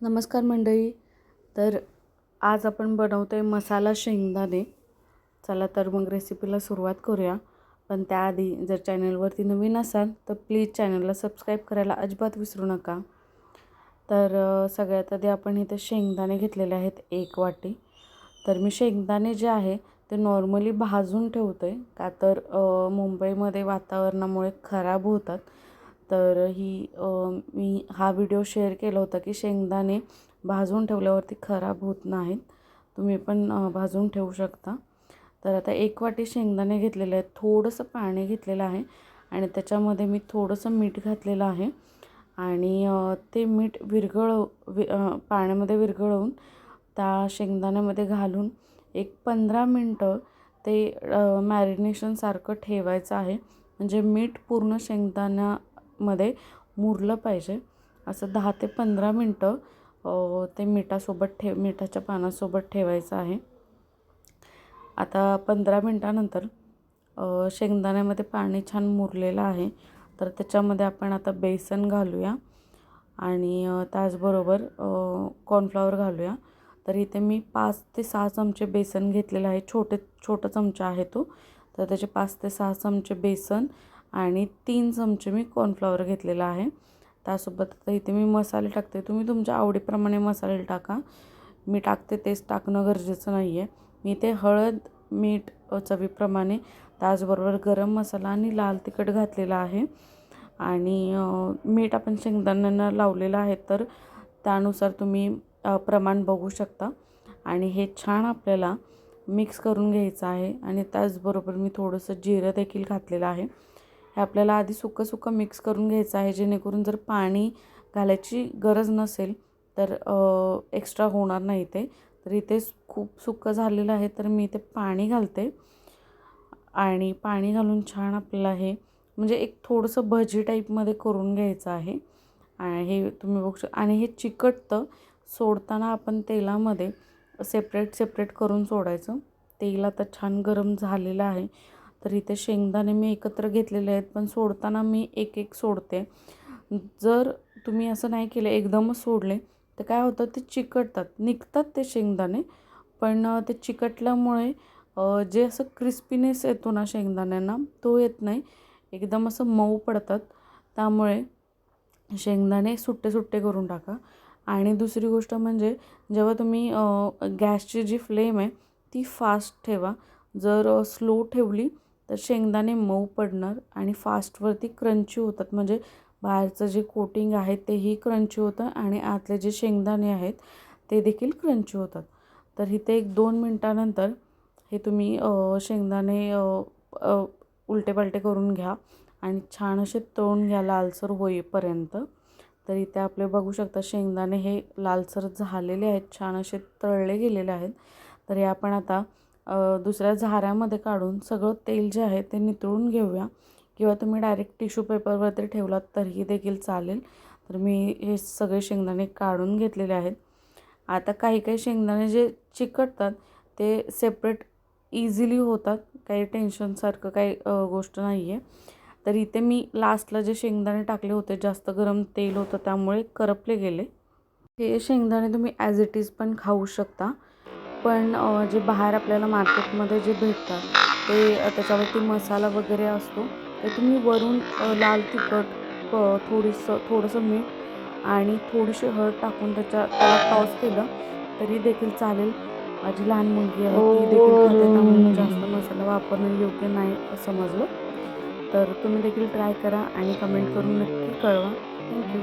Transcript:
नमस्कार मंडळी. तर आज आपण बनवतो आहे मसाला शेंगदाणे. चला तर मग रेसिपीला सुरुवात करूया. पण त्याआधी जर चॅनलवरती नवीन असाल तर प्लीज चॅनलला सबस्क्राईब करायला अजिबात विसरू नका. तर सगळ्यात आधी आपण इथे शेंगदाणे घेतलेले आहेत एक वाटी. तर मी शेंगदाणे जे आहे ते नॉर्मली भाजून ठेवतो आहे का तर मुंबईमध्ये वातावरणामुळे खराब होतात. तर ही मी हा व्हिडिओ शेअर केला होता की शेंगदाणे भाजून ठेवल्यावरती खराब होत नाहीत. तुम्ही पण भाजून ठेवू शकता. तर आता एक वाटी शेंगदाणे घेतलेले आहेत. थोडंसं पाणी घेतलेलं आहे आणि त्याच्यामध्ये मी थोडंसं मीठ घातलेलं आहे आणि ते मीठ विरघळ वि पाण्यामध्ये विरघळवून त्या शेंगदाण्यामध्ये घालून एक पंधरा मिनटं ते मॅरिनेशनसारखं ठेवायचं आहे. म्हणजे मीठ पूर्ण शेंगदाणा मध्ये मुरलं पाहिजे. असं दहा ते पंधरा मिनटं ते मिठासोबत ठेव मिठाच्या पानासोबत ठेवायचं आहे. आता पंधरा मिनटानंतर शेंगदाण्यामध्ये पाणी छान मुरलेलं आहे. तर त्याच्यामध्ये आपण आता बेसन घालूया आणि त्याचबरोबर कॉर्नफ्लॉवर घालूया. तर इथे मी पाच ते सहा चमचे बेसन घेतलेलं आहे. छोटे छोटा चमचा आहे तो. तर त्याचे पाच ते सहा चमचे बेसन आणि तीन चमचे मी कॉर्नफ्लॉवर घेतलेला आहे. त्यासोबत आता इथे मी मसाले टाकते. तुम्ही तुमच्या आवडीप्रमाणे मसाले टाका. मी टाकते तेच टाकणं गरजेचं नाही आहे मी ते हळद मीठ चवीप्रमाणे त्याचबरोबर गरम मसाला आणि लाल तिखट घातलेला आहे. आणि मीठ आपण शेंगदाण्यांना लावलेलं आहे तर त्यानुसार तुम्ही प्रमाण बघू शकता. आणि हे छान आपल्याला मिक्स करून घ्यायचं आहे. आणि त्याचबरोबर मी थोडंसं जिरं देखील घातलेलं आहे. हे आपल्याला आधी सुकं सुकं मिक्स करून घ्यायचं आहे. जेणेकरून जर पाणी घालायची गरज नसेल तर एक्स्ट्रा होणार नाही ते. तर इथे खूप सुकं झालेलं आहे तर मी इथे पाणी घालते. आणि पाणी घालून छान आपल्याला हे म्हणजे एक थोडंसं भजी टाईपमध्ये करून घ्यायचं आहे. आणि हे तुम्ही बघू शकता. आणि हे चिकटतं सोडताना आपण तेलामध्ये सेपरेट सेपरेट करून सोडायचं. तेल आता छान गरम झालेलं आहे. तर इथे शेंगदाणे मी एकत्र घेतलेले आहेत पण सोडताना मी एक एक सोडते. जर तुम्ही असं नाही केलं एकदमच सोडले तर काय होतं ते चिकटतात. निघतात ते शेंगदाणे पण ते चिकटल्यामुळे जे असं क्रिस्पीनेस येतो ना शेंगदाण्यांना तो येत नाही. एकदम असं मऊ पडतात. त्यामुळे शेंगदाणे सुट्टे सुट्टे करून टाका. आणि दुसरी गोष्ट म्हणजे जेव्हा तुम्ही गॅसची जी फ्लेम आहे ती फास्ट ठेवा. जर स्लो ठेवली तर शेंगदाणे मऊ पडणार आणि फास्टवरती क्रंची होतात. म्हणजे बाहेरचं जे कोटिंग आहे तेही क्रंची होतं आणि आतले जे शेंगदाणे आहेत ते देखील क्रंची होतात. तर इथे एक दोन मिनटानंतर हे तुम्ही शेंगदाणे उलटे पालटे करून घ्या आणि छान असे तळून घ्या लालसर होईपर्यंत. तर इथे आपले बघू शकता शेंगदाणे हे लालसर झालेले आहेत छान असे तळले गेलेले आहेत. तर हे आपण आता दुसऱ्या झाऱ्यामध्ये काढून सगळं तेल जे आहे ते नितळून घेऊया. किंवा तुम्ही डायरेक्ट टिश्यू पेपरवरती ठेवलात तरीही देखील चालेल. तर मी हे सगळे शेंगदाणे काढून घेतलेले आहेत. आता काही काही शेंगदाणे जे चिकटतात ते सेपरेट इझिली होतात. काही टेन्शनसारखं काही गोष्ट नाही आहे तर इथे मी लास्टला जे शेंगदाणे टाकले होते जास्त गरम तेल होतं त्यामुळे करपले गेले. हे शेंगदाणे तुम्ही ॲज इट इज पण खाऊ शकता. पण जे बाहेर आपल्याला मार्केटमध्ये जे भेटतात ते त्याच्यावरती मसाला वगैरे असतो ते तुम्ही वरून लाल तिखट प थोडीसं थोडंसं मीठ आणि थोडीशी हळद टाकून त्याच्या त्याला टॉस केलं तरी देखील चालेल. माझी लहान मुलगी आहे ती देखील खाते त्यामुळे मी जास्त मसाला वापरणं योग्य नाही समजलं. तर तुम्ही देखील ट्राय करा आणि कमेंट करून नक्की कळवा. थँक्यू.